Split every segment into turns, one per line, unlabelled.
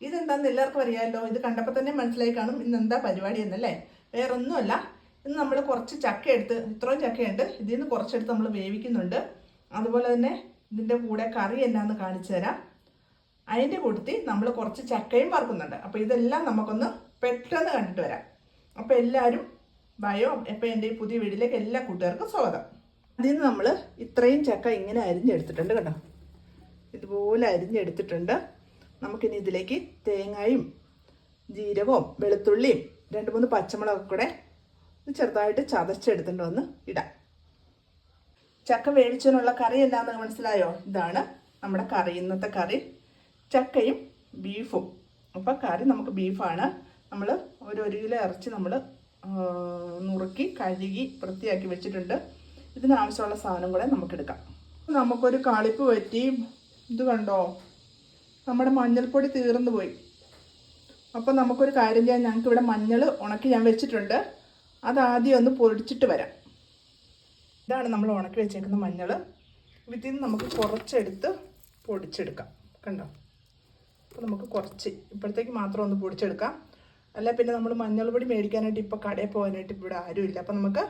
ഇതെന്താന്ന് എല്ലാവർക്കും അറിയാമല്ലോ ഇത് കണ്ടപ്പോൾ തന്നെ മനസ്സിലായി കാണും ഇന്ന് എന്താ പരിപാടി എന്നല്ലേ? വേറൊന്നുമല്ല. ഇന്ന് നമ്മൾ കുറച്ച് ചക്ക എടുത്ത് ഇത്രയും ചക്കയുണ്ട്. ഇതിൽ നിന്ന് കുറച്ചെടുത്ത് നമ്മൾ വേവിക്കുന്നുണ്ട്. അതുപോലെ തന്നെ ഇതിന്റെ കൂടെ കറി എന്നാന്ന് കാണിച്ചു തരാം. അതിന്റെ കൂട്ടത്തിൽ നമ്മൾ കുറച്ച് ചക്കയും വറുക്കുന്നുണ്ട്. അപ്പോൾ ഇതെല്ലാം നമുക്കൊന്ന് പെട്ടെന്ന് കണ്ടിട്ട് വരാം. അപ്പോൾ എല്ലാവരും ബയോ എപ്പോൾ എന്റെ ഈ പുതിയ വീട്ടിലേക്ക് എല്ലാ കൂട്ടുകാർക്കും സ്വാഗതം. അതിൽ നിന്ന് നമ്മൾ ഇത്രയും ചക്ക ഇങ്ങനെ അരിഞ്ഞെടുത്തിട്ടുണ്ട് കേട്ടോ. ഇതുപോലെ അരിഞ്ഞെടുത്തിട്ടുണ്ട്. നമുക്കിനി ഇതിലേക്ക് തേങ്ങയും ജീരകവും വെളുത്തുള്ളിയും രണ്ട് മൂന്ന് പച്ചമുളകൊക്കെ കൂടെ ചെറുതായിട്ട് ചതച്ചെടുത്തിട്ട് വന്ന് ഇടാം. ചക്ക വേവിച്ചതിനുള്ള കറി എന്താണെന്ന് മനസ്സിലായോ? ഇതാണ് നമ്മുടെ കറി ഇന്നത്തെ കറി. ചക്കയും ബീഫും. അപ്പോൾ കറി നമുക്ക് ബീഫാണ്. നമ്മൾ ഒരു ഒരു കിലോ ഇറച്ചി നമ്മൾ നുറുക്കി കഴുകി വൃത്തിയാക്കി വെച്ചിട്ടുണ്ട്. ഇതിനാവശ്യമുള്ള സാധനം കൂടെ നമുക്കെടുക്കാം. നമുക്കൊരു കാളിപ്പ് പറ്റി ഇത് കണ്ടോ? നമ്മുടെ മഞ്ഞൾപ്പൊടി തീർന്നു പോയി. അപ്പോൾ നമുക്കൊരു കാര്യം ചെയ്യാം. ഞങ്ങൾക്ക് ഇവിടെ മഞ്ഞൾ ഉണക്കി ഞാൻ വെച്ചിട്ടുണ്ട്. അതാദ്യം ഒന്ന് പൊടിച്ചിട്ട് വരാം. ഇതാണ് നമ്മൾ ഉണക്കി വെച്ചേക്കുന്ന മഞ്ഞൾ. ഇതിൽ നിന്ന് നമുക്ക് കുറച്ചെടുത്ത് പൊടിച്ചെടുക്കാം. കണ്ടോ? അപ്പോൾ നമുക്ക് കുറച്ച്. ഇപ്പോഴത്തേക്ക് മാത്രം ഒന്ന് പൊടിച്ചെടുക്കാം. അല്ല പിന്നെ നമ്മൾ മഞ്ഞൾ പൊടി മേടിക്കാനായിട്ട് ഇപ്പോൾ കടയിൽ പോകാനായിട്ട് ഇവിടെ ആരുമില്ല. അപ്പോൾ നമുക്ക്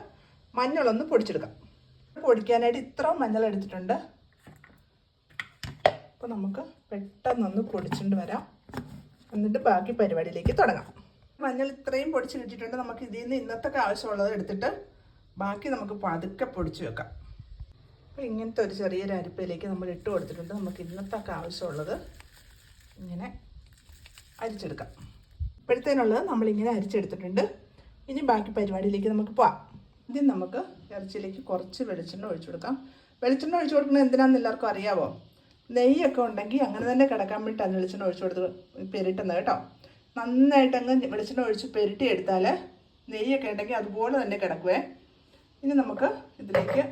മഞ്ഞളൊന്ന് പൊടിച്ചെടുക്കാം. പൊടിക്കാനായിട്ട് ഇത്ര മഞ്ഞൾ എടുത്തിട്ടുണ്ട്. അപ്പോൾ നമുക്ക് പെട്ടെന്നൊന്ന് പൊടിച്ചുകൊണ്ട് വരാം. എന്നിട്ട് ബാക്കി പരിപാടിയിലേക്ക് തുടങ്ങാം. മഞ്ഞൾ ഇത്രയും പൊടിച്ചിട്ടിട്ടുണ്ട് നമുക്ക് ഇതിൽ നിന്ന് ഇന്നത്തെ ആവശ്യമുള്ളത് എടുത്തിട്ട് ബാക്കി നമുക്ക് പതുക്കെ പൊടിച്ചു വെക്കാം. അപ്പോൾ ഇങ്ങനത്തെ ഒരു ചെറിയൊരു അരിപ്പയിലേക്ക് നമ്മൾ ഇട്ട് കൊടുത്തിട്ടുണ്ട്. നമുക്ക് ഇന്നത്തെ ആവശ്യമുള്ളത് ഇങ്ങനെ അരിച്ചെടുക്കാം. ഇപ്പോഴത്തേനുള്ളത് നമ്മളിങ്ങനെ അരിച്ചെടുത്തിട്ടുണ്ട്. ഇനി ബാക്കി പരിപാടിയിലേക്ക് നമുക്ക് പോവാം. ആദ്യം നമുക്ക് ഇറച്ചിയിലേക്ക് കുറച്ച് വെളിച്ചെണ്ണ ഒഴിച്ചു കൊടുക്കാം. വെളിച്ചെണ്ണ ഒഴിച്ചു കൊടുക്കുന്നത് എന്തിനാണെന്ന് എല്ലാവർക്കും അറിയാവോ? നെയ്യൊക്കെ ഉണ്ടെങ്കിൽ അങ്ങനെ തന്നെ കിടക്കാൻ വേണ്ടിയിട്ടാണ് വെളിച്ചെണ്ണ ഒഴിച്ചു കൊടുത്ത് പെരിട്ടുന്നത് കേട്ടോ. നന്നായിട്ട് അങ്ങ് വെളിച്ചെണ്ണ ഒഴിച്ച് പെരിട്ടി എടുത്താൽ നെയ്യൊക്കെ ഉണ്ടെങ്കിൽ അതുപോലെ തന്നെ കിടക്കുവേ. ഇനി നമുക്ക് ഇതിലേക്ക്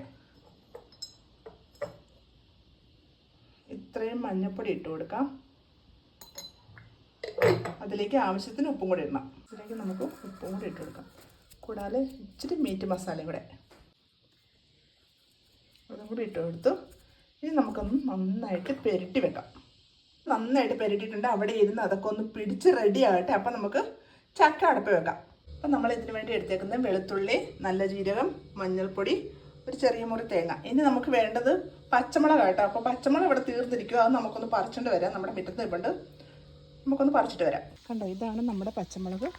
ഇത്രയും മഞ്ഞൾപ്പൊടി ഇട്ട് കൊടുക്കാം. അതിലേക്ക് ആവശ്യത്തിന് ഉപ്പും കൂടി ഇടണം. ഇതിലേക്ക് നമുക്ക് ഉപ്പും കൂടി ഇട്ട് കൊടുക്കാം. കൂടാതെ ഇച്ചിരി മീറ്റ് മസാലയും കൂടെ. അതും കൂടി ഇട്ട് കൊടുത്തു. ഇനി നമുക്കൊന്ന് നന്നായിട്ട് പെരട്ടി വെക്കാം. നന്നായിട്ട് പെരട്ടിയിട്ടുണ്ട്. അവിടെ ഇരുന്ന് അതൊക്കെ ഒന്ന് പിടിച്ച് റെഡി ആകട്ടെ. അപ്പം നമുക്ക് ചക്ക അടപ്പ് വെക്കാം. അപ്പം നമ്മൾ ഇതിന് വേണ്ടി എടുത്തേക്കുന്നത് വെളുത്തുള്ളി നല്ല ജീരകം മഞ്ഞൾപ്പൊടി ഒരു ചെറിയ മുറി തേങ്ങ. ഇനി നമുക്ക് വേണ്ടത് പച്ചമുളക് കേട്ടോ അപ്പോൾ പച്ചമുളക് ഇവിടെ തീർന്നിരിക്കും അത് നമുക്കൊന്ന് പറിച്ചുകൊണ്ട് വരാം. നമ്മുടെ മുറ്റത്ത് ഇപ്പുണ്ട് നമുക്കൊന്ന് പറിച്ചിട്ട് വരാം. കണ്ടോ ഇതാണ് നമ്മുടെ പച്ചമുളക്.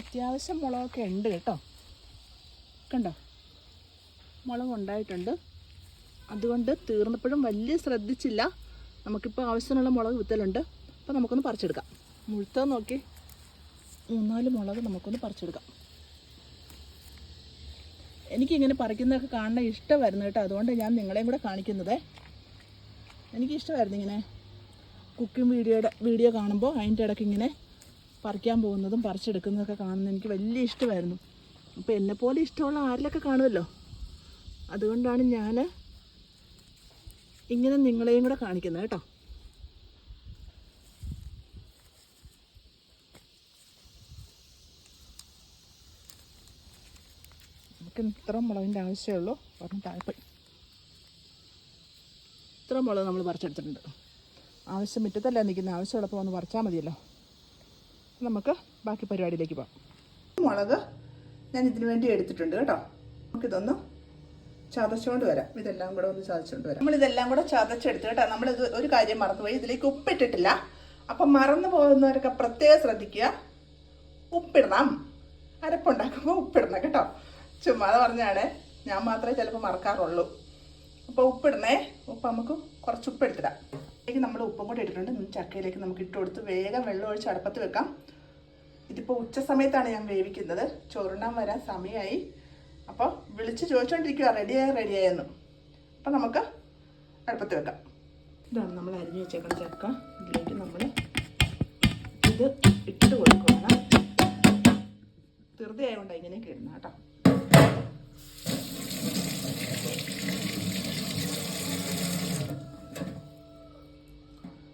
അത്യാവശ്യം മുളകൊക്കെ ഉണ്ട് കേട്ടോ. കണ്ടോ? മുളക് ഉണ്ടായിട്ടുണ്ട് അതുകൊണ്ട് തീർന്നപ്പോഴും വലിയ ശ്രദ്ധിച്ചില്ല. നമുക്കിപ്പോൾ ആവശ്യത്തിനുള്ള മുളക് വിത്തലുണ്ട്. അപ്പോൾ നമുക്കൊന്ന് പറിച്ചെടുക്കാം. മുഴുത്ത നോക്കി. മൂന്നാൽ മുളക് നമുക്കൊന്ന് പറിച്ചെടുക്കാം. എനിക്കിങ്ങനെ പറിക്കുന്നതൊക്കെ കാണാൻ ഇഷ്ടമായിരുന്നു കേട്ടോ. അതുകൊണ്ട് ഞാൻ നിങ്ങളെയും കൂടെ കാണിക്കുന്നത്. എനിക്ക് ഇഷ്ടമായിരുന്നു ഇങ്ങനെ കുക്കിംഗ് വീഡിയോയുടെ വീഡിയോ കാണുമ്പോൾ അതിന്റെ ഇടയ്ക്ക് ഇങ്ങനെ പറിക്കാൻ പോകുന്നതും പറിച്ചെടുക്കുന്നതൊക്കെ കാണുന്നത് എനിക്ക് വലിയ ഇഷ്ടമായിരുന്നു. അപ്പോൾ എന്നെപ്പോലെ ഇഷ്ടമുള്ള ആരിലൊക്കെ കാണുമല്ലോ? അതുകൊണ്ടാണ് ഞാൻ ഇങ്ങനെ നിങ്ങളെയും കൂടെ കാണിക്കുന്നത് കേട്ടോ. നമുക്ക് ഇത്ര മുളകിന്റെ ആവശ്യമുള്ളൂ പറഞ്ഞു താഴെപ്പോയി ഇത്ര മുളക് നമ്മൾ പറിച്ചെടുത്തിട്ടുണ്ട്. ആവശ്യം മുറ്റത്തല്ല നിൽക്കുന്ന ആവശ്യമുള്ളപ്പോൾ ഒന്ന് പറിച്ചാൽ മതിയല്ലോ. നമുക്ക് ബാക്കി പരിപാടിയിലേക്ക് പോകാം. മുളക് ഞാൻ ഇതിനു വേണ്ടി എടുത്തിട്ടുണ്ട് കേട്ടോ. നമുക്കിതൊന്ന് ചതച്ചുകൊണ്ട് വരാം. ഇതെല്ലാം കൂടെ ഒന്ന് ചതച്ചുകൊണ്ട് വരാം. നമ്മളിതെല്ലാം കൂടെ ചതച്ചെടുത്ത് കേട്ടോ. നമ്മളിത് ഒരു കാര്യം മറന്നുപോയി. ഇതിലേക്ക് ഉപ്പിട്ടിട്ടില്ല. അപ്പം മറന്നു പോകുന്നവരൊക്കെ പ്രത്യേകം ശ്രദ്ധിക്കുക. ഉപ്പിടണം. അരപ്പുണ്ടാക്കുമ്പോൾ ഉപ്പിടണം കേട്ടോ. ചുമ്മാതെ പറഞ്ഞാണ്. ഞാൻ മാത്രമേ ചിലപ്പോൾ മറക്കാറുള്ളൂ. അപ്പോൾ ഉപ്പിടണേ. ഉപ്പ് നമുക്ക് കുറച്ച് ഉപ്പ് എടുത്തിടാം ഇതിലേക്ക് നമ്മൾ ഉപ്പും കൂടി ഇട്ടിട്ടുണ്ട്. ചക്കയിലേക്ക് നമുക്ക് ഇട്ട് കൊടുത്ത് വേഗം വെള്ളം ഒഴിച്ച് അടുപ്പത്ത് വെക്കാം. ഇതിപ്പോൾ ഉച്ച സമയത്താണ് ഞാൻ വേവിക്കുന്നത്. ചോറുണ്ണാൻ വരാൻ സമയമായി. അപ്പോൾ വിളിച്ച് ചോദിച്ചുകൊണ്ടിരിക്കുക റെഡിയായി റെഡിയായെന്ന് അപ്പം നമുക്ക് അടുപ്പത്ത് വെക്കാം. ഇതാണ് നമ്മൾ അരിഞ്ഞു വെച്ചേക്കുന്ന ചക്ക. ഇതിലേക്ക് നമ്മൾ ഇത് ഇട്ടിട്ട് കൊടുക്കുകയാണ് ധൃതി ആയതുകൊണ്ട് ഇങ്ങനെയൊക്കെ ഇടുന്ന കേട്ടോ.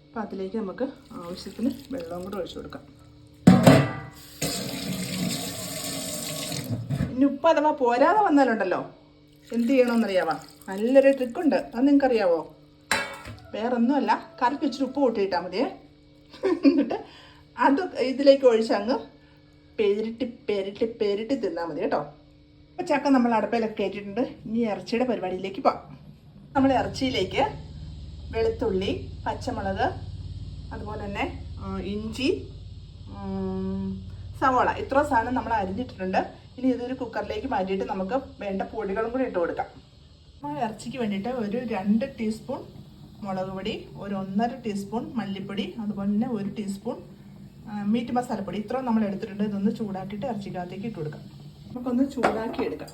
അപ്പം അതിലേക്ക് നമുക്ക് ആവശ്യത്തിന് വെള്ളവും കൂടെ ഒഴിച്ചു കൊടുക്കാം. ഉപ്പ് അഥവാ പോരാതെ വന്നാലുണ്ടല്ലോ. എന്ത് ചെയ്യണമെന്നറിയാവാ നല്ലൊരു ട്രിക്കുണ്ട് അത് നിങ്ങൾക്കറിയാവോ? വേറൊന്നുമല്ല. കറിക്ക് ഇച്ചിരി ഉപ്പ് കൂട്ടിയിട്ടാൽ മതി എന്നിട്ട് അത് ഇതിലേക്ക് ഒഴിച്ചങ്ങ് പെരിട്ടി പെരിട്ടി പെരിട്ടി തിന്നാൽ മതി കേട്ടോ. അപ്പോൾ ചക്ക നമ്മൾ അടുപ്പയിലൊക്കെ കയറ്റിയിട്ടുണ്ട്. ഇനി ഇറച്ചിയുടെ പരിപാടിയിലേക്ക് പോകാം നമ്മൾ ഇറച്ചിയിലേക്ക് വെളുത്തുള്ളി പച്ചമുളക് അതുപോലെ തന്നെ ഇഞ്ചി സവോള സവാള. ഇത്ര സാധനം നമ്മൾ അരിഞ്ഞിട്ടിട്ടുണ്ട്. ഇനി ഇതൊരു കുക്കറിലേക്ക് മാറ്റിയിട്ട് നമുക്ക് വേണ്ട പൊടികളും കൂടി ഇട്ട് കൊടുക്കാം. ഇറച്ചിക്ക് വേണ്ടിയിട്ട് ഒരു രണ്ട് ടീസ്പൂൺ മുളക് പൊടി ഒരു ഒന്നര ടീസ്പൂൺ മല്ലിപ്പൊടി അതുപോലെ തന്നെ ഒരു ടീസ്പൂൺ മീറ്റ് മസാലപ്പൊടി ഇത്രയും നമ്മൾ എടുത്തിട്ടുണ്ട്. ഇതൊന്ന് ചൂടാക്കിയിട്ട് ഇറച്ചിക്കകത്തേക്ക് ഇട്ട് കൊടുക്കാം. നമുക്കൊന്ന് ചൂടാക്കി എടുക്കാം.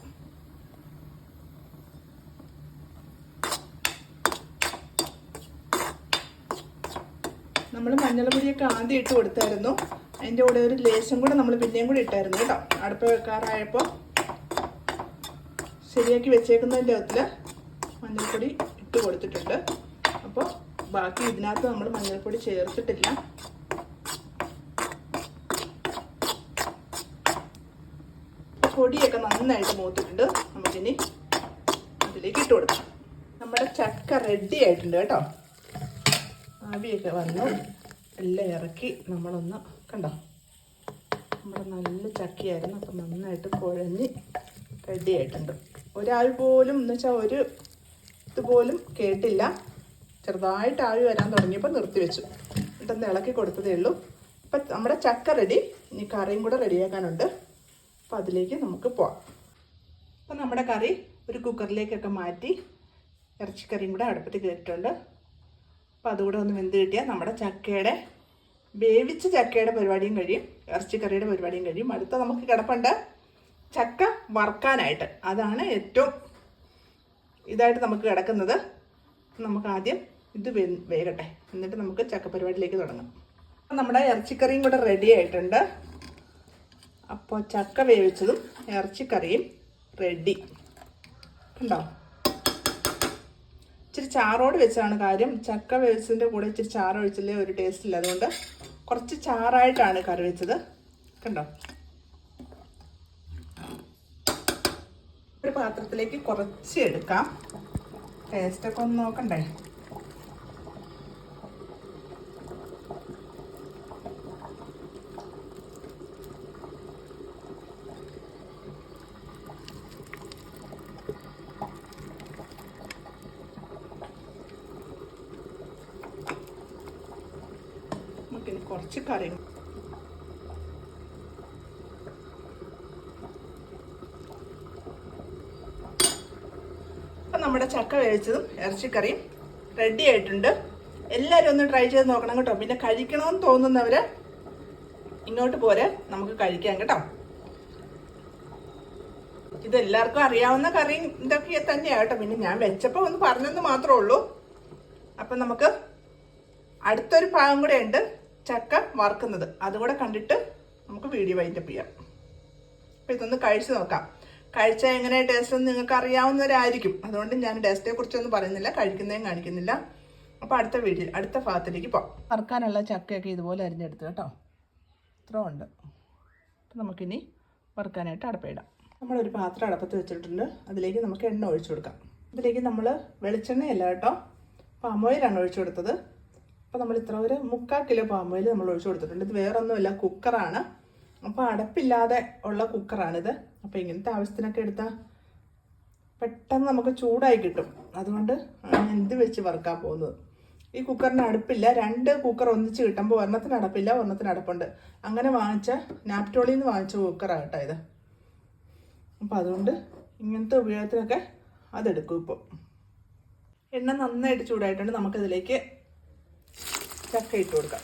നമ്മൾ മഞ്ഞൾപ്പൊടിയൊക്കെ ആദ്യം ഇട്ട് കൊടുത്തായിരുന്നു. അതിന്റെ കൂടെ ഒരു ലേശം കൂടെ നമ്മൾ പിന്നെയും കൂടി ഇട്ടായിരുന്നു കേട്ടോ. അടുപ്പ് വെക്കാറായപ്പോൾ ശരിയാക്കി വെച്ചേക്കുന്നതിന്റെ അകത്തിൽ മഞ്ഞൾപ്പൊടി ഇട്ട് കൊടുത്തിട്ടുണ്ട്. അപ്പോൾ ബാക്കി ഇതിനകത്ത് നമ്മൾ മഞ്ഞൾപ്പൊടി ചേർത്തിട്ടില്ല. പൊടിയൊക്കെ നന്നായിട്ട് മൂത്തിട്ടുണ്ട്. നമുക്കിനി അതിലേക്ക് ഇട്ട് കൊടുക്കാം. നമ്മുടെ ചക്ക റെഡി ആയിട്ടുണ്ട് കേട്ടോ. ആവിയൊക്കെ വന്നു. എല്ലാം ഇറക്കി നമ്മളൊന്ന് കണ്ടോ? നമ്മുടെ നല്ല ചക്കയായിരുന്നു. അപ്പം നന്നായിട്ട് കുഴഞ്ഞ് റെഡി ആയിട്ടുണ്ട് ഒരാൾ പോലും എന്ന് വെച്ചാൽ ഒരു ഇതുപോലും കേട്ടില്ല. ചെറുതായിട്ട് ആവി വരാൻ തുടങ്ങിയപ്പോൾ നിർത്തി വെച്ചു. എന്നിട്ടൊന്ന് ഇളക്കി കൊടുത്തതേ ഉള്ളൂ. അപ്പം നമ്മുടെ ചക്ക റെഡി ഇനി കറിയും കൂടെ റെഡിയാക്കാനുണ്ട്. അപ്പം അതിലേക്ക് നമുക്ക് പോവാം. അപ്പം നമ്മുടെ കറി ഒരു കുക്കറിലേക്കൊക്കെ മാറ്റി ഇറച്ചിക്കറിയും കൂടെ അടുപ്പത്ത് കയറ്റിട്ടുണ്ട് അപ്പം അതുകൂടെ ഒന്ന് വെന്ത് കിട്ടിയാൽ നമ്മുടെ ചക്കയുടെ വേവിച്ച ചക്കയുടെ പരിപാടിയും കഴിയും ഇറച്ചിക്കറിയുടെ പരിപാടിയും കഴിയും. അടുത്ത നമുക്ക് കിടപ്പുണ്ട് ചക്ക വറുക്കാനായിട്ട്. അതാണ് ഏറ്റവും ഇതായിട്ട് നമുക്ക് കിടക്കുന്നത്. നമുക്ക് ആദ്യം ഇത് വേകട്ടെ. എന്നിട്ട് നമുക്ക് ചക്ക പരിപാടിയിലേക്ക് തുടങ്ങാം. നമ്മുടെ ഇറച്ചിക്കറിയും കൂടെ റെഡി ആയിട്ടുണ്ട്. അപ്പോൾ ചക്ക വേവിച്ചതും ഇറച്ചിക്കറിയും റെഡി കണ്ടോ? ഇച്ചിരി ചാറോട് വെച്ചാണ് കാര്യം. ചക്ക വേവിച്ചതിന്റെ കൂടെ ഇച്ചിരി ചാറ് ഒഴിച്ചില്ലേ? ഒരു ടേസ്റ്റ് ഇല്ല. അതുകൊണ്ട് കുറച്ച് ചാറായിട്ടാണ് കറി വെച്ചത്. കണ്ടോ? ഒരു പാത്രത്തിലേക്ക് കുറച്ച് എടുക്കാം. ടേസ്റ്റൊക്കെ ഒന്ന് നോക്കണ്ടേ നമുക്കിനി കുറച്ച് കറി നമ്മുടെ ചക്ക വേവിച്ചതും ഇറച്ചിക്കറിയും റെഡി ആയിട്ടുണ്ട്. എല്ലാവരും ഒന്ന് ട്രൈ ചെയ്ത് നോക്കണം കേട്ടോ. പിന്നെ കഴിക്കണമെന്ന് തോന്നുന്നവർ ഇങ്ങോട്ട് പോരെ. നമുക്ക് കഴിക്കാം കേട്ടോ. ഇതെല്ലാവർക്കും അറിയാവുന്ന കറി ഇതൊക്കെ തന്നെയാണ് കേട്ടോ. പിന്നെ ഞാൻ വെച്ചപ്പോൾ ഒന്ന് പറഞ്ഞെന്ന് മാത്രമേ ഉള്ളൂ. അപ്പം നമുക്ക് അടുത്തൊരു ഭാഗം കൂടെ ഉണ്ട്. ചക്ക വറുക്കുന്നത്. അതുകൂടെ കണ്ടിട്ട് നമുക്ക് വീഡിയോ വൈൻഡപ്പ് ചെയ്യാം. അപ്പം ഇതൊന്ന് കഴിച്ച് നോക്കാം. കഴിച്ചാൽ എങ്ങനെ ടേസ്റ്റ് എന്ന് നിങ്ങൾക്ക് അറിയാവുന്നവരായിരിക്കും അതുകൊണ്ട് ഞാൻ ടേസ്റ്റിനെ കുറിച്ചൊന്നും പറയുന്നില്ല കഴിക്കുന്നതും കാണിക്കുന്നില്ല. അപ്പോൾ അടുത്ത വീഡിയോ അടുത്ത ഭാഗത്തിലേക്ക് പോകാം വറുക്കാനുള്ള ചക്കയൊക്കെ ഇതുപോലെ അരിഞ്ഞെടുത്ത് കേട്ടോ. ഇത്ര ഉണ്ട്. നമുക്കിനി വറുക്കാനായിട്ട് അടപ്പയിടാം. നമ്മളൊരു പാത്രം അടപ്പത്ത് വെച്ചിട്ടുണ്ട്. അതിലേക്ക് നമുക്ക് എണ്ണ ഒഴിച്ചു കൊടുക്കാം. ഇതിലേക്ക് നമ്മൾ വെളിച്ചെണ്ണയല്ല കേട്ടോ. പാമോയിലാണ് ഒഴിച്ചു കൊടുത്തത്. അപ്പോൾ നമ്മൾ ഇത്ര ഒരു മുക്കാൽ കിലോ പാം ഓയിൽ നമ്മൾ ഒഴിച്ചു കൊടുത്തിട്ടുണ്ട്. ഇത് വേറൊന്നുമില്ല കുക്കറാണ്. അപ്പോൾ അടപ്പില്ലാതെ ഉള്ള കുക്കറാണിത്. അപ്പോൾ ഇങ്ങനത്തെ ആവശ്യത്തിനൊക്കെ എടുത്താൽ പെട്ടെന്ന് നമുക്ക് ചൂടായി കിട്ടും. അതുകൊണ്ട് എന്ത് വെച്ച് വറുക്കാൻ പോകുന്നത്. ഈ കുക്കറിന് അടുപ്പില്ല. രണ്ട് കുക്കർ ഒന്നിച്ച് കിട്ടുമ്പോൾ ഒരെണ്ണത്തിന് അടപ്പില്ല ഒരെണ്ണത്തിന് അടപ്പുണ്ട്. അങ്ങനെ വാങ്ങിച്ച നാപ്റ്റോളിൽ നിന്ന് വാങ്ങിച്ച കുക്കറാണ് കേട്ടോ ഇത്. അപ്പോൾ അതുകൊണ്ട് ഇങ്ങനത്തെ ഉപയോഗത്തിനൊക്കെ അതെടുക്കും ഇപ്പോൾ എണ്ണ നന്നായിട്ട് ചൂടായിട്ടുണ്ട്. നമുക്കതിലേക്ക് ചക്ക ഇട്ട് കൊടുക്കാം.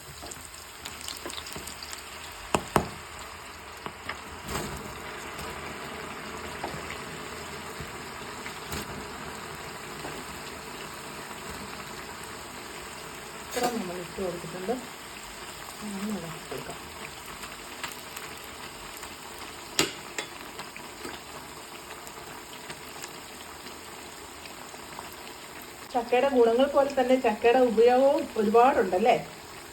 ഇത്ര നമ്മൾ ഇട്ട് കൊടുത്തിട്ടുണ്ട് നന്നായി ഇളക്കി കൊടുക്കാം ചക്കയുടെ ഗുണങ്ങൾ പോലെ തന്നെ ചക്കയുടെ ഉപയോഗവും ഒരുപാടുണ്ടല്ലേ?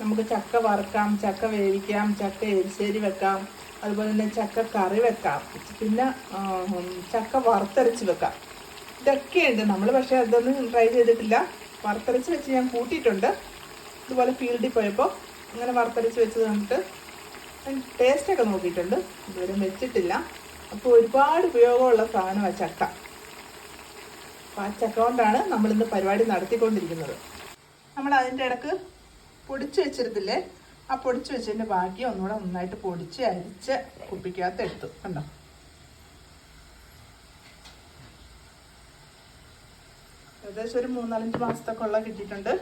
നമുക്ക് ചക്ക വറുക്കാം ചക്ക വേവിക്കാം ചക്ക എരിശ്ശേരി വെക്കാം അതുപോലെ തന്നെ ചക്ക കറി വെക്കാം പിന്നെ ചക്ക വറുത്തരച്ച് വെക്കാം. ഇതൊക്കെയുണ്ട്. നമ്മൾ പക്ഷേ അതൊന്നും ട്രൈ ചെയ്തിട്ടില്ല. വറുത്തരച്ച് വെച്ച് ഞാൻ കൂട്ടിയിട്ടുണ്ട്. ഇതുപോലെ ഫീൽഡിൽ പോയപ്പോൾ അങ്ങനെ വറുത്തരച്ച് വെച്ച് കണ്ടിട്ട് ടേസ്റ്റൊക്കെ നോക്കിയിട്ടുണ്ട്. ഇതുവരെ വെച്ചിട്ടില്ല. അപ്പോൾ ഒരുപാട് ഉപയോഗമുള്ള സാധനമാണ് ചക്ക. അപ്പം ആ ചക്ക കൊണ്ടാണ് നമ്മളിന്ന് പരിപാടി നടത്തിക്കൊണ്ടിരിക്കുന്നത്. നമ്മൾ അതിന്റെ ഇടയ്ക്ക് പൊടിച്ച് വെച്ചിരുന്നില്ലേ? ആ പൊടിച്ച് വെച്ചതിന്റെ ബാക്കി ഒന്നുകൂടെ നന്നായിട്ട് പൊടിച്ച് അരിച്ച് കുപ്പിക്കകത്ത് എടുത്തു കണ്ടോ? ഏകദേശം ഒരു മൂന്നാലഞ്ച് മാസത്തൊക്കെ ഉള്ള കിട്ടിയിട്ടുണ്ട്.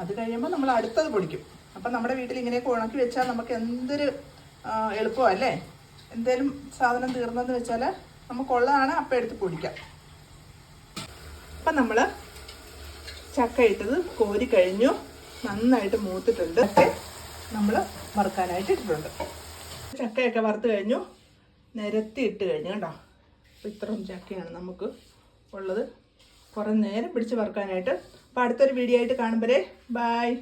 അത് കഴിയുമ്പോൾ നമ്മൾ അടുത്തത് പൊടിക്കും. അപ്പം നമ്മുടെ വീട്ടിൽ ഇങ്ങനെയൊക്കെ ഉണക്കി വെച്ചാൽ നമുക്ക് എന്തൊരു എളുപ്പമല്ലേ? എന്തേലും സാധനം തീർന്നെന്ന് വെച്ചാൽ നമുക്കുള്ളതാണ് അപ്പം എടുത്ത് പൊടിക്കാം. അപ്പം നമ്മൾ ചക്ക ഇട്ടത് കോരി കഴിഞ്ഞു. നന്നായിട്ട് മൂത്തിട്ടുണ്ട്. ഒക്കെ നമ്മൾ വറുക്കാനായിട്ട് ഇട്ടിട്ടുണ്ട്. ചക്കയൊക്കെ വറുത്ത് കഴിഞ്ഞു. നിരത്തി ഇട്ട് കഴിഞ്ഞു കേട്ടോ. അപ്പോൾ ഇത്രയും ചക്കയാണ് നമുക്ക് ഉള്ളത്. കുറേ നേരം പിടിച്ച് വറുക്കാനായിട്ട്. അപ്പോൾ അടുത്തൊരു വീഡിയോ ആയിട്ട് കാണുമ്പോഴേ ബായ്